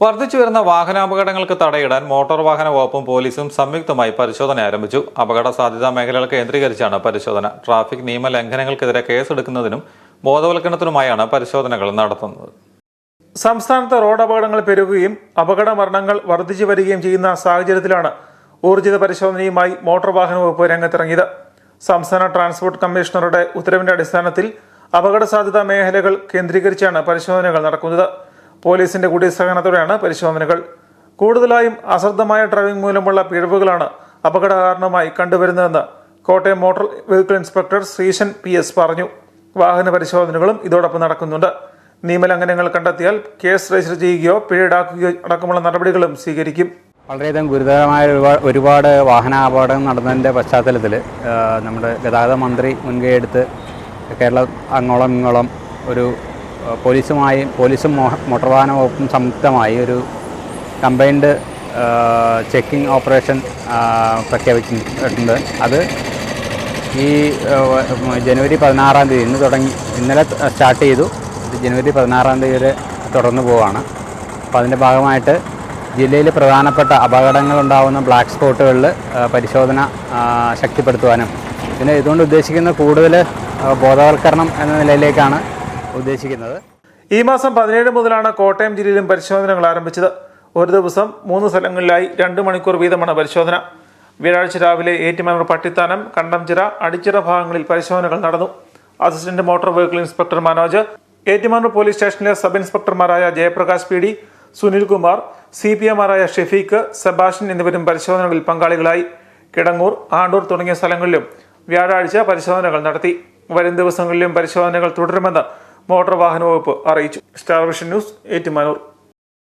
വർദ്ധിച്ചു വരുന്ന വാഹനാപകടങ്ങൾക്ക് തടയിടാൻ മോട്ടോർ വാഹന വകുപ്പും പോലീസും സംയുക്തമായി പരിശോധന ആരംഭിച്ചു. അപകട സാധ്യതാ മേഖലകൾ കേന്ദ്രീകരിച്ചാണ് പരിശോധന. ട്രാഫിക് നിയമ ലംഘനങ്ങൾക്കെതിരെ കേസെടുക്കുന്നതിനും ബോധവൽക്കരണത്തിനുമായാണ് പരിശോധനകൾ നടത്തുന്നത്. സംസ്ഥാനത്ത് റോഡ് അപകടങ്ങൾ പെരുകുകയും അപകട മരണങ്ങൾ വർദ്ധിച്ചു വരികയും ചെയ്യുന്ന സാഹചര്യത്തിലാണ് ഊർജിത പരിശോധനയുമായി മോട്ടോർ വാഹന വകുപ്പ് രംഗത്തിറങ്ങിയത്. സംസ്ഥാന ട്രാൻസ്പോർട്ട് കമ്മീഷണറുടെ ഉത്തരവിന്റെ അടിസ്ഥാനത്തിൽ അപകട സാധ്യതാ മേഖലകൾ കേന്ദ്രീകരിച്ചാണ് പരിശോധനകൾ നടക്കുന്നത്. പോലീസിന്റെ കൂടി സഹകരണത്തോടെയാണ് പരിശോധനകൾ. കൂടുതലായും അശ്രദ്ധമായ ഡ്രൈവിംഗ് മൂലമുള്ള പിഴവുകളാണ് അപകട കാരണമായി കണ്ടുവരുന്നതെന്ന് Kottayam motor vehicle inspector Sreesan P S പറഞ്ഞു. വാഹന പരിശോധനകളും ഇതോടൊപ്പം നടക്കുന്നുണ്ട്. നിയമലംഘനങ്ങൾ കണ്ടെത്തിയാൽ കേസ് രജിസ്റ്റർ ചെയ്യുകയോ പിഴ ഈടാക്കുകയോ അടക്കമുള്ള നടപടികളും സ്വീകരിക്കും. വളരെയധികം ഗുരുതരമായ ഒരുപാട് ഒരുപാട് വാഹനാപകടം നടന്നതിന്റെ പശ്ചാത്തലത്തിൽ നമ്മുടെ ഗതാഗത മന്ത്രി മുൻകൈയെടുത്ത് കേരളം അങ്ങോളം ഇങ്ങോളം ഒരു പോലീസുമായി പോലീസും മോട്ടോർ വാഹന വകുപ്പും സംയുക്തമായി ഒരു കമ്പൈൻഡ് ചെക്കിംഗ് ഓപ്പറേഷൻ പ്രഖ്യാപിച്ചിട്ടുണ്ട്. അത് ഈ ജനുവരി പതിനാറാം തീയതി ഇന്ന് തുടങ്ങി ഇന്നലെ സ്റ്റാർട്ട് ചെയ്തു. ജനുവരി പതിനാറാം തീയതി വരെ തുടർന്നു പോവുകയാണ് അപ്പോൾ അതിന്റെ ഭാഗമായിട്ട് ജില്ലയിൽ പ്രധാനപ്പെട്ട അപകടങ്ങൾ ഉണ്ടാകുന്ന ബ്ലാക്ക് സ്പോട്ടുകളിൽ പരിശോധന ശക്തിപ്പെടുത്തുവാനും. പിന്നെ ഇതുകൊണ്ട് ഉദ്ദേശിക്കുന്ന കൂടുതൽ ബോധവൽക്കരണം എന്ന നിലയിലേക്കാണ് ഉദ്ദേശിക്കുന്നത്. ഈ മാസം പതിനേഴ് മുതലാണ് കോട്ടയം ജില്ലയിലും പരിശോധനകൾ ആരംഭിച്ചത്. ഒരു ദിവസം മൂന്ന് സ്ഥലങ്ങളിലായി രണ്ട് മണിക്കൂർ വീതമാണ് പരിശോധന. വ്യാഴാഴ്ച രാവിലെ ഏറ്റുമാനൂർ പട്ടിത്താനം കണ്ടംചിറ അടിച്ചിറ ഭാഗങ്ങളിൽ പരിശോധനകൾ നടന്നു. Assistant motor vehicle inspector Manoj Ettumanoor police സ്റ്റേഷനിലെ sub ഇൻസ്പെക്ടർമാരായ Jayaprakash P D Sunilkumar C P എമാരായ Shefeeq Sebastian എന്നിവരും പരിശോധനകളിൽ പങ്കാളികളായി. കിടങ്ങൂർ ആണ്ടൂർ തുടങ്ങിയ സ്ഥലങ്ങളിലും വ്യാഴാഴ്ച പരിശോധനകൾ നടത്തി. വരും ദിവസങ്ങളിലും പരിശോധനകൾ തുടരുമെന്ന് മോട്ടോർ വാഹന വകുപ്പ് അറിയിച്ചു. Star vision news Ettumanoor.